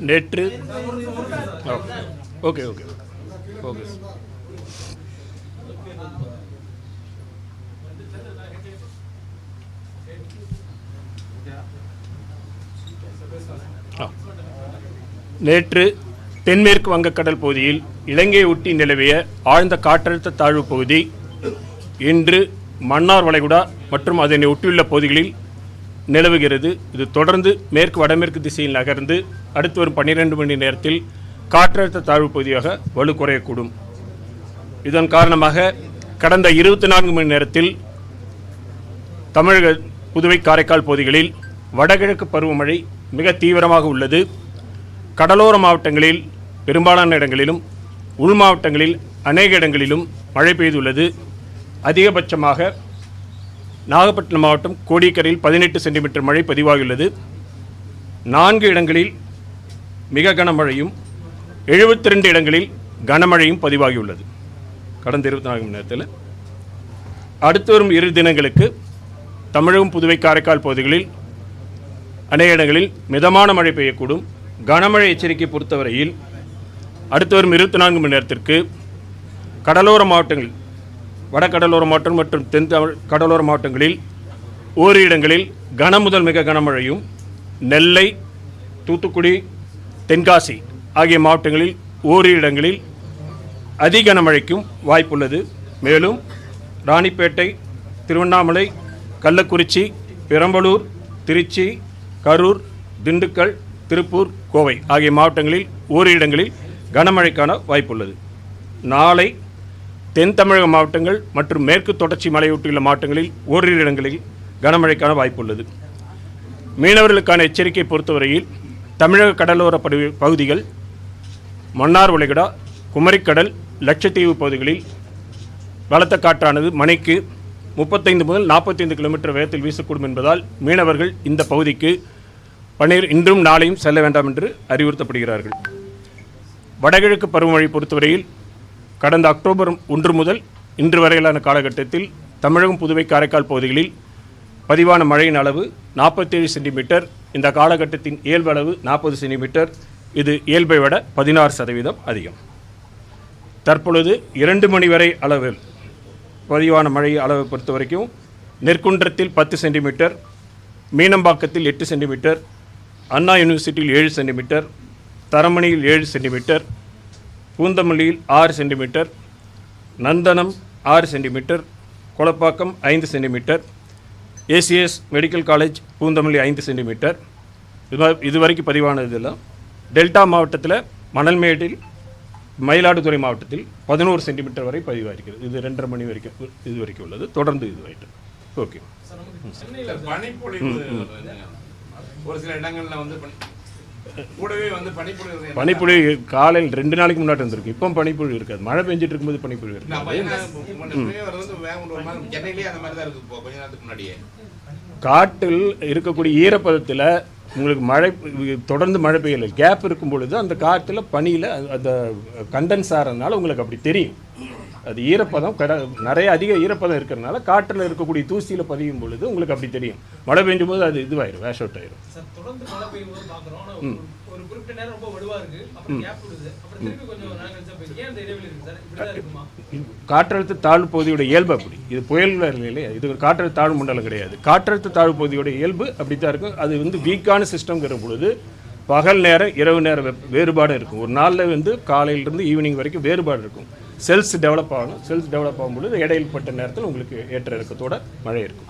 நேற்று. Okay okay. Okay நேற்று தென்மேற்கு வங்கக்கடல் பகுதியில் இலங்கையை ஒட்டி நிலவிய ஆழ்ந்த காற்றழுத்த தாழ்வு பகுதி இன்று மன்னார் வளைகுடா மற்றும் அதனை ஒட்டியுள்ள பகுதிகளில் நிலவுகிறது. இது தொடர்ந்து மேற்கு வடமேற்கு திசையில் நகர்ந்து அடுத்து வரும் பன்னிரெண்டு மணி நேரத்தில் காற்றழுத்த தாழ்வு பகுதியாக வலு குறையக்கூடும். இதன் காரணமாக கடந்த இருபத்தி நான்கு மணி நேரத்தில் தமிழக புதுவை காரைக்கால் பகுதிகளில் வடகிழக்கு பருவமழை மிக தீவிரமாக உள்ளது. கடலோர மாவட்டங்களில் பெரும்பாலான இடங்களிலும் உள் மாவட்டங்களில் அநேக இடங்களிலும் மழை பெய்துள்ளது. அதிகபட்சமாக நாகப்பட்டினம் மாவட்டம் கோடிக்கரையில் பதினெட்டு சென்டிமீட்டர் மழை பதிவாகியுள்ளது. நான்கு இடங்களில் மிக கனமழையும் எழுபத்தி ரெண்டு இடங்களில் கனமழையும் பதிவாகியுள்ளது. கடந்த இருபத்தி நான்கு மணி நேரத்தில். அடுத்து வரும் இரு தினங்களுக்கு தமிழகம் புதுவை காரைக்கால் பகுதிகளில் அநேக இடங்களில் மிதமான மழை பெய்யக்கூடும். கனமழை எச்சரிக்கை பொறுத்தவரையில் அடுத்து வரும் இருபத்தி நான்கு மணி நேரத்திற்கு கடலோர மாவட்டங்கள் வடகடலோர மாவட்டம் மற்றும் தென் தமிழ் கடலோர மாவட்டங்களில் ஓரிரு இடங்களில் கன முதல் மிக கனமழையும் நெல்லை தூத்துக்குடி தென்காசி ஆகிய மாவட்டங்களில் ஓரிரு இடங்களில் அதி கனமழைக்கும் வாய்ப்புள்ளது. மேலும் ராணிப்பேட்டை திருவண்ணாமலை கள்ளக்குறிச்சி பெரம்பலூர் திருச்சி கரூர் திண்டுக்கல் திருப்பூர் கோவை ஆகிய மாவட்டங்களில் ஓரிரு இடங்களில் கனமழைக்கான வாய்ப்புள்ளது. நாளை தென் தமிழக மாவட்டங்கள் மற்றும் மேற்கு தொடர்ச்சி மலையொட்டியுள்ள மாவட்டங்களில் ஓரிரு இடங்களில் கனமழைக்கான வாய்ப்புள்ளது. மீனவர்களுக்கான எச்சரிக்கை பொறுத்தவரையில் தமிழக கடலோர பகுதிகள் மன்னார் வளைகுடா குமரிக்கடல் லட்சத்தீவு பகுதிகளில் பலத்த காற்றானது மணிக்கு முப்பத்தைந்து முதல் நாற்பத்தைந்து கிலோமீட்டர் வேகத்தில் வீசக்கூடும் என்பதால் மீனவர்கள் இந்த பகுதிக்கு பன்னீர் இன்றும் நாளையும் செல்ல வேண்டாம் என்று அறிவுறுத்தப்படுகிறார்கள். வடகிழக்கு பருவமழை பொறுத்தவரையில் கடந்த அக்டோபர் ஒன்று முதல் இன்று வரையிலான காலகட்டத்தில் தமிழகம் புதுவை காரைக்கால் பகுதிகளில் பதிவான மழையின் அளவு நாற்பத்தேழு சென்டிமீட்டர் இந்த காலகட்டத்தின் இயல்பு அளவு நாற்பது சென்டிமீட்டர் இது இயல்பை விட பதினாறு சதவீதம் அதிகம். தற்பொழுது இரண்டு மணி வரை அளவில் பதிவான மழை அளவை பொறுத்த வரைக்கும் நெற்குன்றத்தில் பத்து சென்டிமீட்டர் மீனம்பாக்கத்தில் எட்டு சென்டிமீட்டர் அண்ணா யூனிவர்சிட்டியில் ஏழு சென்டிமீட்டர் தரமணியில் ஏழு சென்டிமீட்டர் பூந்தமல்லியில் ஆறு சென்டிமீட்டர் நந்தனம் ஆறு சென்டிமீட்டர் கொளப்பாக்கம் ஐந்து centimetre A C S medical college Poonamallee ஐந்து சென்டிமீட்டர். இது இதுவரைக்கும் பதிவானதெல்லாம் டெல்டா மாவட்டத்தில் மணல்மேட்டில் மயிலாடுதுறை மாவட்டத்தில் பதினோரு சென்டிமீட்டர் வரை பதிவாயிருக்கிறது. இது ரெண்டரை மணி வரைக்கும் இது வரைக்கும் உள்ளது. தொடர்ந்து இது ஆயிட்டு. ஓகே. ஒரு சில இடங்கள்ல வந்து பனிப்பொழிவு காலையில் ரெண்டு நாளைக்கு முன்னாடி இருந்திருக்கு இப்போ பனிப்பொழிவு இருக்காது. மழை பெஞ்சிட்டு இருக்கும்போது பனிப்பொழிவு இருக்காது. காட்டில் இருக்கக்கூடிய ஈரப்பதத்தில் உங்களுக்கு மழை தொடர்ந்து மழை பெய்யல. கேப் இருக்கும் பொழுது அந்த காற்றில் பனியில் அந்த கண்டென்ஸ் ஆகிறதுனால உங்களுக்கு அப்படி தெரியும். அது ஈரப்பதம் கட நிறைய அதிக ஈரப்பதம் இருக்கிறதுனால காற்றில் இருக்கக்கூடிய தூசியில் பதியும் பொழுது உங்களுக்கு அப்படி தெரியும். மழை பெய்யும் போது அது இதுவாயிரும் வேஷ் அவுட் ஆயிரும். நேரம் நேரம் காற்றழுத்த தாழ்வு பகுதியோட இயல்பு அப்படி. இது புயல் இல்லையா இது ஒரு காற்றழுத்த தாழ்வு மண்டலம் கிடையாது. காற்றழுத்த தாழ்வு பகுதியோட இயல்பு அப்படித்தான் இருக்கும். அது வந்து வீக்கான சிஸ்டம்ங்கிற பொழுது பகல் நேரம் இரவு நேர வெப்ப- வேறுபாடு இருக்கும். ஒரு நாளில் வந்து காலையிலிருந்து ஈவினிங் வரைக்கும் வேறுபாடு இருக்கும். செல்ஸ் டெவலப் ஆகணும். செல்ஸ் டெவலப் ஆகும்பொழுது இடையில்பட்ட நேரத்தில் உங்களுக்கு ஏற்ற இறக்கத்தோட மழை இருக்கும்.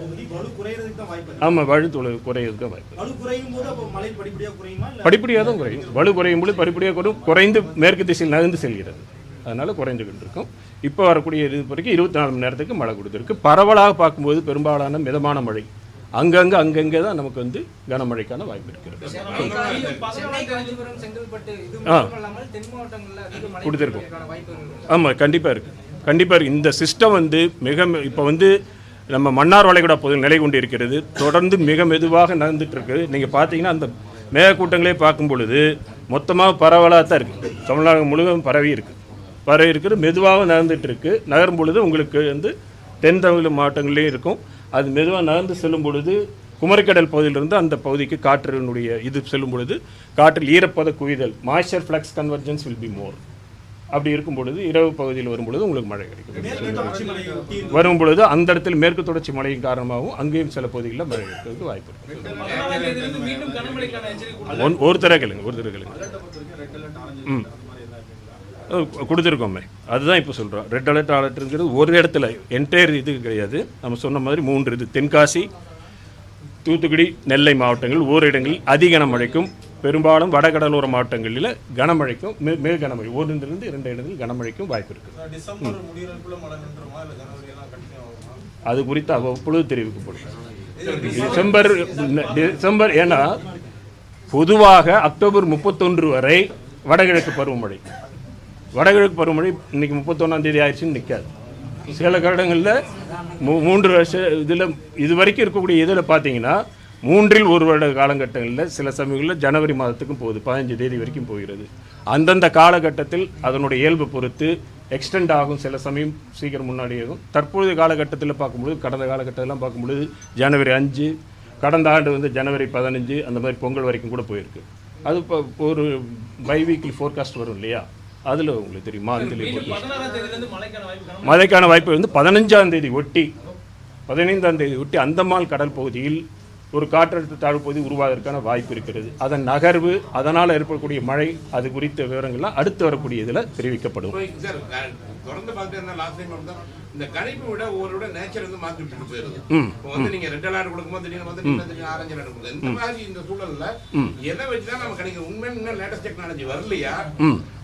பகுதி வலு. ஆமாம் வழுத்து குறையிறதுக்கு வாய்ப்பு படிப்படியாக தான் குறையும். வலு குறையும் பொழுது படிப்படியாக குறையும். குறைந்து மேற்கு திசையில் நகர்ந்து செல்கிறது. அதனால் குறைந்துகிட்டு இருக்கும். இப்போ வரக்கூடிய இது வரைக்கும் இருபத்தி நாலு மணி நேரத்துக்கு மழை கொடுத்துருக்கு. பரவலாக பார்க்கும்போது பெரும்பாலான மிதமான மழை. அங்கங்கே அங்கங்கே தான் நமக்கு வந்து கனமழைக்கான வாய்ப்பு இருக்கிறது. ஆ. கொடுத்திருக்கோம். ஆமாம் கண்டிப்பாக இருக்குது கண்டிப்பாக இருக்குது இந்த சிஸ்டம் வந்து மிக இப்போ வந்து நம்ம மன்னார் வளைகுடா பகுதியில் நிலை கொண்டு இருக்கிறது. தொடர்ந்து மிக மெதுவாக நகர்ந்துட்டு இருக்கு நீங்கள் பார்த்தீங்கன்னா அந்த மேகக்கூட்டங்களே பார்க்கும் பொழுது மொத்தமாக பரவலாக தான் இருக்குது தமிழ்நாடு முழுவதும் பரவி இருக்குது பரவி இருக்குது மெதுவாக நகர்ந்துட்டு இருக்கு. நகரும் பொழுது உங்களுக்கு வந்து தென் தமிழ் மாவட்டங்கள்லேயும் இருக்கும். அது மெதுவாக நகர்ந்து செல்லும் பொழுது குமரிக்கடல் பகுதியிலிருந்து அந்த பகுதிக்கு காற்றினுடைய இது செல்லும் பொழுது காற்றில் ஈரப்பத குவிதல் moisture flux convergence will be more அப்படி இருக்கும் பொழுது இரவு பகுதியில் வரும் பொழுது உங்களுக்கு மழை கிடைக்கும். வரும் பொழுது அந்த இடத்தில் மேற்கு தொடர்ச்சி மழையின் காரணமாகவும் அங்கேயும் சில பகுதிகளில் மழை இருக்கிறதுக்கு வாய்ப்பு இருக்கு. ஒரு தடவை கேளுங்க ஒரு தடவை கேளுங்க. ம். கொடுத்துருக்கோமே. அதுதான் இப்போ சொல்கிறோம் ரெட் அலர்ட் அலர்ட்ங்கிறது ஒரு இடத்துல என்டையர் இது கிடையாது. நம்ம சொன்ன மாதிரி மூன்று இது. தென்காசி தூத்துக்குடி நெல்லை மாவட்டங்கள் ஓரிடங்களில் அதி கனமழைக்கும் பெரும்பாலும் வடகடலோர மாவட்டங்களில் கனமழைக்கும் மே மிக கனமழை ஒன்றிலிருந்து இரண்டு இடங்களில் கனமழைக்கும் வாய்ப்பு இருக்குது அது குறித்து அவ்வப்பொழுது தெரிவிக்கப்படும். டிசம்பர் டிசம்பர் ஏன்னா பொதுவாக அக்டோபர் முப்பத்தொன்று வரை வடகிழக்கு பருவமழை. வடகிழக்கு பருவமழை இன்றைக்கி முப்பத்தொன்னாம் தேதி ஆயிடுச்சுன்னு நிற்காது சில வருடங்களில் மூ மூன்று வருஷ இதில் இது வரைக்கும் இருக்கக்கூடிய இதில் பார்த்தீங்கன்னா மூன்றில் ஒரு வருட காலகட்டங்களில் சில சமயங்களில் ஜனவரி மாதத்துக்கும் போகுது பதினஞ்சு தேதி வரைக்கும் போகிறது. அந்தந்த காலகட்டத்தில் அதனுடைய இயல்பு பொறுத்து எக்ஸ்டெண்ட் ஆகும் சில சமயம் சீக்கிரம் முன்னாடி ஆகும். காலகட்டத்தில் பார்க்கும்பொழுது கடந்த காலகட்டத்திலாம் பார்க்கும்பொழுது ஜனவரி அஞ்சு கடந்த ஆண்டு வந்து ஜனவரி பதினஞ்சு அந்த மாதிரி பொங்கல் வரைக்கும் கூட போயிருக்கு. அது இப்போ ஒரு பை வீக்லி ஃபோர்காஸ்ட் வரும் இல்லையா? அதில் உங்களுக்கு தெரியும். மழைக்கான வாய்ப்பு வந்து பதினஞ்சாம் தேதி ஒட்டி பதினைந்தாம் தேதி ஒட்டி அந்தமான் கடல் பகுதியில் ஒரு காற்றழுத்த தாழ்வு பகுதி உருவாவதற்கான வாய்ப்பு இருக்கிறது. அதன் நகர்வு அதனால் ஏற்படக்கூடிய மழை அது குறித்த விவரங்கள்லாம் அடுத்து வரக்கூடிய இதில் தெரிவிக்கப்படும் தொடர்ந்து இருந்தா லாஸ்ட் டைம் வந்து இந்த கணிப்பை விட ஒரு விட நேச்சர் வந்து மாத்தி விட்டுட்டு போயிருது. இப்போ வந்து நீங்க ரெட் அலர்ட் கொடுக்கும்போது திடீர்னு வந்து நீங்க திடீர்னு ஆரஞ்சு அலர்ட் கொடுக்குது இந்த மாதிரி இந்த சூழல்ல எதை வச்சுதான் நம்ம கணிக்க உண்மையில இன்னும் லேட்டஸ்ட் டெக்னாலஜி வரலையா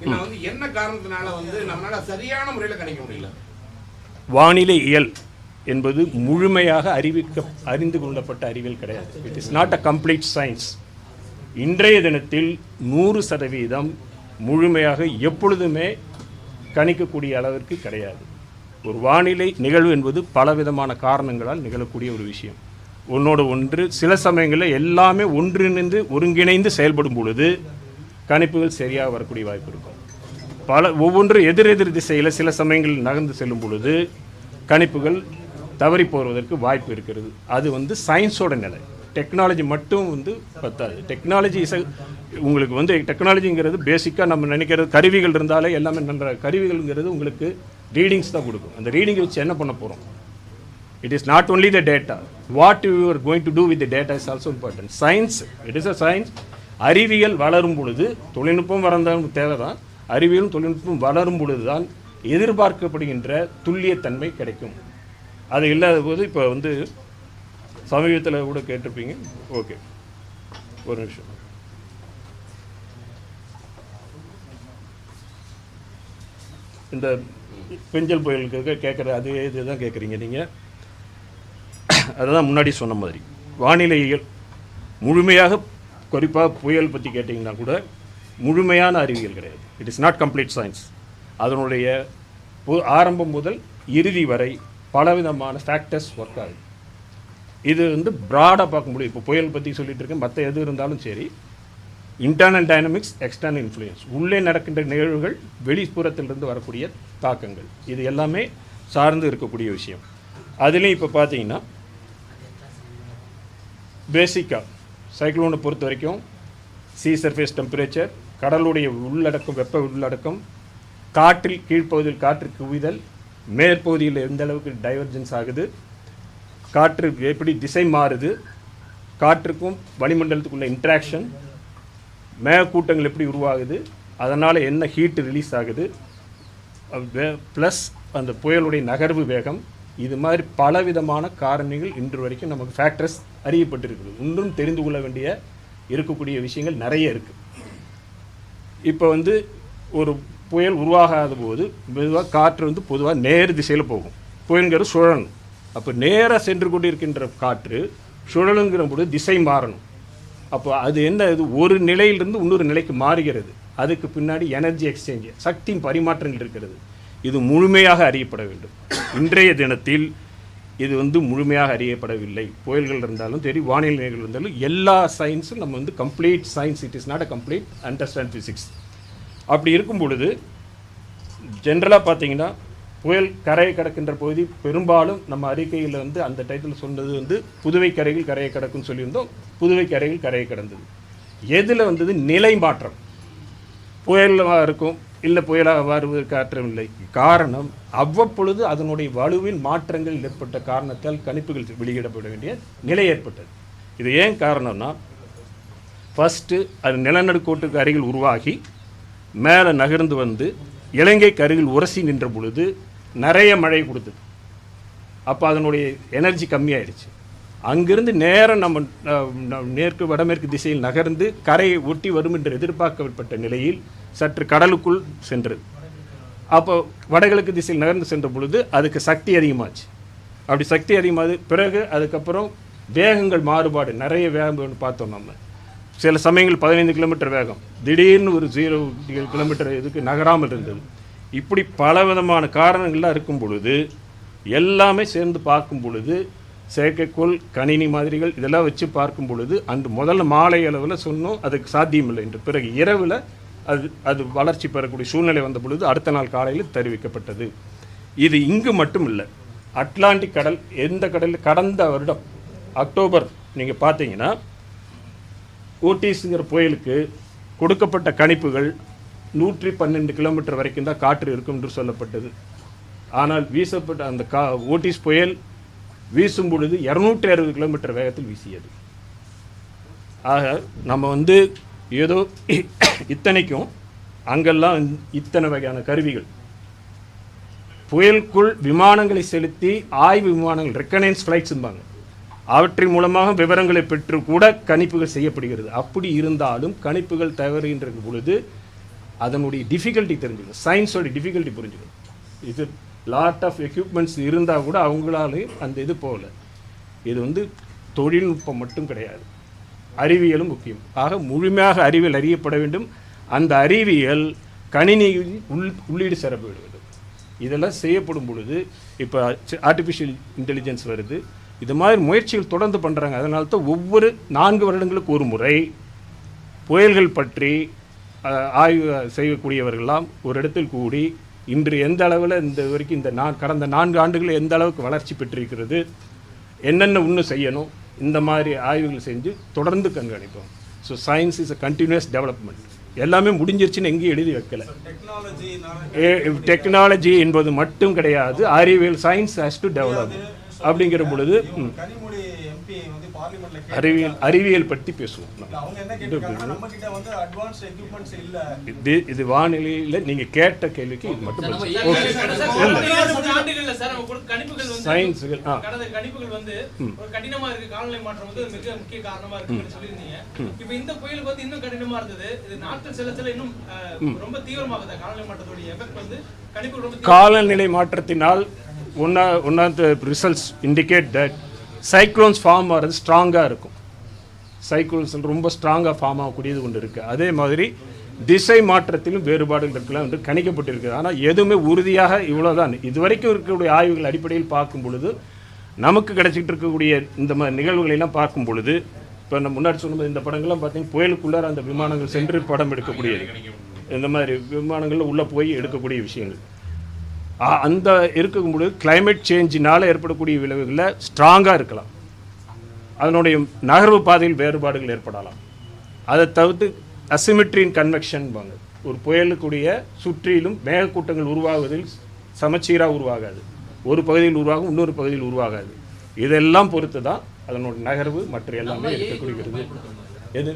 இல்ல வந்து என்ன காரணத்தினால வந்து நம்மளால சரியான முறையில கணிக்க முடியல? வானிலை இயல். என்பது முழுமையாக அறிவிக்க அறிந்து கொள்ளப்பட்ட அறிவியல் கிடையாது. It is not a complete science இன்றைய தினத்தில் நூறு சதவீதம் முழுமையாக எப்பொழுதுமே கணிக்கக்கூடிய அளவிற்கு கிடையாது. ஒரு வானிலை நிகழ்வு என்பது பலவிதமான காரணங்களால் நிகழக்கூடிய ஒரு விஷயம். ஒன்றோட ஒன்று சில சமயங்களில் எல்லாமே ஒன்றிணைந்து ஒருங்கிணைந்து செயல்படும் பொழுது கணிப்புகள் சரியாக வரக்கூடிய வாய்ப்பு இருக்கும். பல ஒவ்வொன்று எதிரெதிர் திசையில் சில சமயங்களில் நகர்ந்து செல்லும் பொழுது கணிப்புகள் தவறி போவதற்கு வாய்ப்பு இருக்கிறது. அது வந்து சயின்ஸோட நிலை. டெக்னாலஜி மட்டும் வந்து பத்தாது. டெக்னாலஜி இசை உங்களுக்கு வந்து டெக்னாலஜிங்கிறது பேசிக்காக நம்ம நினைக்கிறது கருவிகள் இருந்தாலே எல்லாமே நன்ற கருவிகள்ங்கிறது உங்களுக்கு ரீடிங்ஸ் தான் கொடுக்கும். அந்த ரீடிங்கை வச்சு என்ன பண்ண போகிறோம் it is not only the data what you are going to do with the data is also important. Science it is a அறிவியல் வளரும் பொழுது தொழில்நுட்பம் வளர்ந்தாலும் தேவைதான். அறிவியலும் தொழில்நுட்பம் வளரும் பொழுது தான் எதிர்பார்க்கப்படுகின்ற துல்லியத்தன்மை கிடைக்கும். அது இல்லாத போது இப்போ வந்து சமீபத்தில் கூட கேட்டிருப்பீங்க. ஓகே. ஒரு நிமிஷம். இந்த பெஞ்சல் புயலுக்கு கேட்குற அதே இது தான் கேட்குறீங்க நீங்கள் அதுதான் முன்னாடி சொன்ன மாதிரி. வானிலையியல் முழுமையாக குறிப்பாக புயல் பற்றி கேட்டிங்கன்னா கூட முழுமையான அறிவியல் கிடையாது. It is not complete science அதனுடைய ஆரம்பம் முதல் இறுதி வரை பலவிதமான ஃபேக்டர்ஸ் ஒர்க் ஆகுது. இது வந்து ப்ராடாக பார்க்க முடியும். இப்போ புயல் பற்றி சொல்லிட்டு இருக்கேன். மற்ற எது இருந்தாலும் சரி இன்டர்னல் டைனமிக்ஸ் எக்ஸ்டர்னல் இன்ஃப்ளூயன்ஸ் உள்ளே நடக்கின்ற நிகழ்வுகள் வெளிப்புறத்திலிருந்து வரக்கூடிய தாக்கங்கள். இது எல்லாமே சார்ந்து இருக்கக்கூடிய விஷயம். அதுலேயும் இப்போ பார்த்தீங்கன்னா பேசிக்காக சைக்ளோனை பொறுத்த வரைக்கும் சீ சர்ஃபேஸ் டெம்பரேச்சர் கடலுடைய உள்ளடக்கம் வெப்ப உள்ளடக்கம் காற்றில் கீழ்ப்பகுதியில் காற்று குவிதல் மேற்பகுதியில் எந்த அளவுக்கு டைவர்ஜென்ஸ் ஆகுது? காற்று எப்படி திசை மாறுது? காற்றுக்கும் வளிமண்டலத்துக்குள்ள இன்ட்ராக்ஷன் மேகக்கூட்டங்கள் எப்படி உருவாகுது? அதனால் என்ன ஹீட்டு ரிலீஸ் ஆகுது? ப்ளஸ் அந்த புயலுடைய நகர்வு வேகம் இது மாதிரி பலவிதமான காரணிகள் இன்று வரைக்கும் நமக்கு ஃபேக்டர்ஸ் அறியப்பட்டிருக்குது. இன்னும் தெரிந்து கொள்ள வேண்டிய இருக்கக்கூடிய விஷயங்கள் நிறைய இருக்குது இப்போ வந்து ஒரு புயல் உருவாகாத போது மெதுவாக காற்று வந்து பொதுவாக நேர் திசையில் போகும். புயலுங்கிறது சுழலும். அப்போ நேராக சென்று கொண்டிருக்கின்ற காற்று சுழலுங்கிற போது திசை மாறணும். அப்போ அது என்ன இது ஒரு நிலையிலிருந்து இன்னொரு நிலைக்கு மாறுகிறது. அதுக்கு பின்னாடி எனர்ஜி எக்ஸ்சேஞ்ச் சக்தியின் பரிமாற்றங்கள் இருக்கிறது. இது முழுமையாக அறியப்பட வேண்டும். இன்றைய தினத்தில் இது வந்து முழுமையாக அறியப்படவில்லை. புயல்கள் இருந்தாலும் சரி வானிலை நிலைகள் இருந்தாலும் எல்லா சயின்ஸும் நம்ம வந்து complete science it is not a complete understand physics அப்படி இருக்கும் பொழுது ஜென்ரலாக பார்த்தீங்கன்னா புயல் கரையை கடக்கின்ற பகுதி பெரும்பாலும் நம்ம அறிக்கையில் வந்து அந்த டைட்டில் சொன்னது வந்து புதுவை கரையில் கரையை கடக்கும்னு சொல்லியிருந்தோம். புதுவை கரையில் கரையை கடந்தது. எதில் வந்தது? நிலை மாற்றம். புயலாக இருக்கும் இல்லை புயலாக வருவதற்கு ஆற்றமில்லை காரணம் அவ்வப்பொழுது அதனுடைய வலுவில் மாற்றங்கள் ஏற்பட்ட காரணத்தால் கணிப்புகள் வெளியிடப்பட வேண்டிய நிலை ஏற்பட்டது. இது ஏன் காரணம்னா ஃபஸ்ட்டு அது நிலநடுக்கோட்டுக்கு அருகில் உருவாகி மேலே நகர்ந்து வந்து இலங்கைக்கு அருகில் உரசி நின்ற பொழுது நிறைய மழை கொடுத்தது. அப்போ அதனுடைய எனர்ஜி கம்மியாயிடுச்சு. அங்கிருந்து நேரம் நம்ம மேற்கு வடமேற்கு திசையில் நகர்ந்து கரையை ஒட்டி வரும் என்று எதிர்பார்க்கப்பட்ட நிலையில் சற்று கடலுக்குள் சென்றது. அப்போ வடகிழக்கு திசையில் நகர்ந்து சென்ற பொழுது அதுக்கு சக்தி அதிகமாச்சு. அப்படி சக்தி அதிகமாகுது பிறகு அதுக்கப்புறம் வேகங்கள் மாறுபாடு நிறைய வேகம் பார்த்தோம் நம்ம. சில சமயங்கள் பதினைந்து கிலோமீட்டர் வேகம். திடீர்னு ஒரு ஜீரோ கிலோமீட்டர் இதுக்கு நகராமல் இருந்தது. இப்படி பலவிதமான காரணங்கள்லாம் இருக்கும் பொழுது எல்லாமே சேர்ந்து பார்க்கும் பொழுது செயற்கைக்கோள் கணினி மாதிரிகள் இதெல்லாம் வச்சு பார்க்கும் பொழுது அன்று முதல்ல மாலை அளவில் சொன்னோம் அதுக்கு சாத்தியமில்லை என்று. பிறகு இரவில் அது அது வளர்ச்சி பெறக்கூடிய சூழ்நிலை வந்த பொழுது அடுத்த நாள் காலையில் தெரிவிக்கப்பட்டது. இது இங்கு மட்டும் இல்லை அட்லாண்டிக் கடல் எந்த கடலில் கடந்த வருடம் அக்டோபர் நீங்கள் பார்த்தீங்கன்னா ஓட்டிஸுங்கிற புயலுக்கு கொடுக்கப்பட்ட கணிப்புகள் நூற்றி பன்னெண்டு கிலோமீட்டர் வரைக்கும் தான் காற்று இருக்கும் என்று சொல்லப்பட்டது. ஆனால் வீசப்பட்ட அந்த கா ஓட்டிஸ் புயல் வீசும் பொழுது இரநூற்றி அறுபது கிலோமீட்டர் வேகத்தில் வீசியது. ஆக நம்ம வந்து ஏதோ இத்தனைக்கும் அங்கெல்லாம் இத்தனை வகையான கருவிகள். புயலுக்குள் விமானங்களை செலுத்தி ஆய்வு விமானங்கள் ரெக்கனைன்ஸ் ஃப்ளைட்ஸும்பாங்க அவற்றின் மூலமாக விவரங்களை பெற்று கூட கணிப்புகள் செய்யப்படுகிறது. அப்படி இருந்தாலும் கணிப்புகள் தவறுகின்ற பொழுது அதனுடைய டிஃபிகல்ட்டி தெரிஞ்சுக்கணும். சயின்ஸோட டிஃபிகல்ட்டி புரிஞ்சுக்கணும். இது லாட் ஆஃப் எக்யூப்மெண்ட்ஸ் இருந்தால் கூட அவங்களாலையும் அந்த இது போகல. இது வந்து தொழில்நுட்பம் மட்டும் கிடையாது. அறிவியலும் முக்கியம். ஆக முழுமையாக அறிவியல் அறியப்பட வேண்டும். அந்த அறிவியல் கணினியில் உள் உள்ளீடு சிறப்பு வேண்டும். இதெல்லாம் செய்யப்படும் பொழுது இப்போ ஆர்டிஃபிஷியல் இன்டெலிஜென்ஸ் வருது. இது மாதிரி முயற்சிகள் தொடர்ந்து பண்ணுறாங்க அதனால தான் ஒவ்வொரு நான்கு வருடங்களுக்கு ஒரு முறை புயல்கள் பற்றி ஆய்வு செய்யக்கூடியவர்கள்லாம் ஒரு இடத்தில் கூடி இன்று எந்த அளவில் இந்த வரைக்கும் இந்த நான் கடந்த நான்கு ஆண்டுகளில் எந்த அளவுக்கு வளர்ச்சி பெற்றிருக்கிறது என்னென்ன இன்னும் செய்யணும் இந்த மாதிரி ஆய்வுகள் செஞ்சு தொடர்ந்து கண்காணிப்போம். So science is a continuous development எல்லாமே முடிஞ்சிருச்சுன்னு எங்கேயும் எழுதி வைக்கல. டெக்னாலஜி என்பது மட்டும் கிடையாது அறிவியல் சயின்ஸ் ஹேஸ் டு டெவலப் அப்படிங்கிற பொழுது அறிவியல் அறிவியல் பற்றி பேசுவோம். நம்ம. அவங்க என்ன கேட்டிருக்காங்க நம்ம கிட்ட வந்து அட்வான்ஸ் எக்யூப்மெண்ட்ஸ் இல்ல. இது இது வானிலையில் நீங்கள் கேட்ட கேள்விக்கு இது மட்டும். ஓகே வந்து சயின்ஸுகள் ஆ. கடந்த கணிப்புகள் வந்து ஒரு கடினமா இருக்கு. காலநிலை மாற்றம் வந்து மிக முக்கிய காரணமா இருக்குன்னு சொல்லியிருந்தீங்க. இப்ப இந்த புயலுக்கு வந்து இன்னும் கடினமா இருந்தது. இது நாட்கள் செல்ல செல்ல இன்னும் ரொம்ப தீவிரமாகுது. காலநிலை மாற்றத்துடைய எஃபெக்ட் வந்து கணிப்புகள் ரொம்ப காலநிலை மாற்றத்தினால் one one of the results indicate that cyclones form ஆகிறது ஸ்ட்ராங்காக இருக்கும் சைக்ளோன்ஸ் ரொம்ப ஸ்ட்ராங்காக ஃபார்ம் ஆகக்கூடியது ஒன்று இருக்குது அதே மாதிரி திசை மாற்றத்திலும் வேறுபாடுகள் இருக்கலாம் என்று கணிக்கப்பட்டிருக்கு ஆனால் எதுவுமே உறுதியாக இவ்வளோதான் இதுவரைக்கும் இருக்கக்கூடிய ஆய்வுகள் அடிப்படையில் பார்க்கும் பொழுது நமக்கு கிடைச்சிட்டு இருக்கக்கூடிய இந்த மாதிரி நிகழ்வுகளெல்லாம் பார்க்கும் பொழுது இப்போ நம்ம முன்னாடி சொன்னது இந்த படங்கள்லாம் பார்த்தீங்கன்னா புயலுக்குள்ளார அந்த விமானங்கள் சென்று படம் எடுக்கக்கூடியது. இந்த மாதிரி விமானங்களில் உள்ளே போய் எடுக்கக்கூடிய விஷயங்கள். அந்த இருக்கும் பொழுது climate சேஞ்சினால் ஏற்படக்கூடிய விளைவுகளில் ஸ்ட்ராங்காக இருக்கலாம். அதனுடைய நகர்வு பாதையில் வேறுபாடுகள் ஏற்படலாம். அதை தவிர்த்து அசிமெட்ரின் கன்வெக்ஷன்பாங்க ஒரு புயலுக்குடைய சுற்றிலும் மேகக்கூட்டங்கள் உருவாகுவதில் சமச்சீராக உருவாகாது. ஒரு பகுதியில் உருவாகும் இன்னொரு பகுதியில் உருவாகாது. இதெல்லாம் பொறுத்து தான் அதனோட நகர்வு மற்ற எல்லாமே இருக்கக்கூடியது. எது?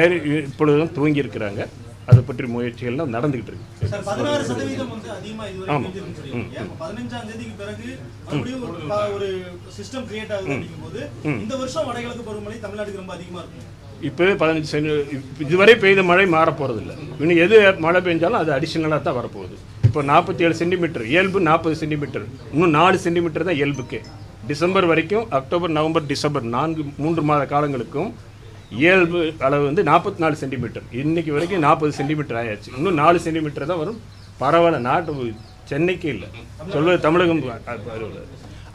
ஏறி இப்பொழுதுதான் துவங்கி இருக்கிறாங்க அதை பற்றி முயற்சிகள்லாம் நடந்துகிட்டு இருக்கு. சார் பதினாறு சதவீதம் வந்து அதிகமா இதுவரை ஆமா. பெய்திருக்குன்னு சொல்றீங்க. அப்ப பதினஞ்சாம் தேதிக்கு பிறகு மறுபடியும் ஒரு ப- ஒரு சிஸ்டம் கிரியேட் ஆகுது அப்படிங்கும் போது இந்த வருஷம் வடகிழக்கு பருவமழை தமிழ்நாட்டுக்கு ரொம்ப அதிகமா இருக்கும் இப்போவே பதினஞ்சு சென்டி இதுவரை பெய்த மழை மாறப் போகிறதில்ல இன்னும் எது மழை பெஞ்சாலும் அது அடிஷ்னலாக தான் வரப்போகுது. இப்போ நாற்பத்தி ஏழு சென்டிமீட்டர் இயல்பு நாற்பது சென்டிமீட்டர் இன்னும் நாலு சென்டிமீட்டர் தான் இயல்புக்கே. டிசம்பர் வரைக்கும் அக்டோபர் நவம்பர் டிசம்பர் நான்கு மூன்று மாத காலங்களுக்கும் இயல்பு அளவு வந்து நாற்பத்தி நாலு சென்டிமீட்டர் இன்றைக்கி வரைக்கும் நாற்பது சென்டிமீட்டர் ஆயாச்சு. இன்னும் நாலு சென்டிமீட்டர் தான் வரும். பரவாயில்ல நாட்டு சென்னைக்கு இல்லை. சொல்வது தமிழகம்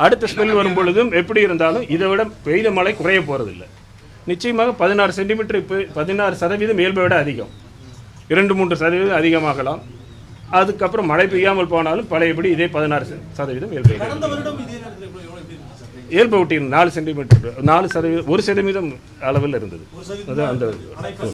அடுத்த ஸ்பெல் வரும் பொழுதும் எப்படி இருந்தாலும் இதை விட பெய்த மழை குறைய போகிறதில்லை நிச்சயமாக பதினாறு சென்டிமீட்டர் இப்போ பதினாறு சதவீதம் இயல்பை விட அதிகம். இரண்டு மூன்று சதவீதம் அதிகமாகலாம். அதுக்கப்புறம் மழை பெய்யாமல் போனாலும் பழையபடி இதே பதினாறு சதவீதம் இயல்பை இயல்பை ஒட்டி நாலு சென்டிமீட்டர் நாலு சதவீதம் ஒரு சென்டிமீட்டர் அளவில் இருந்தது. அது அந்த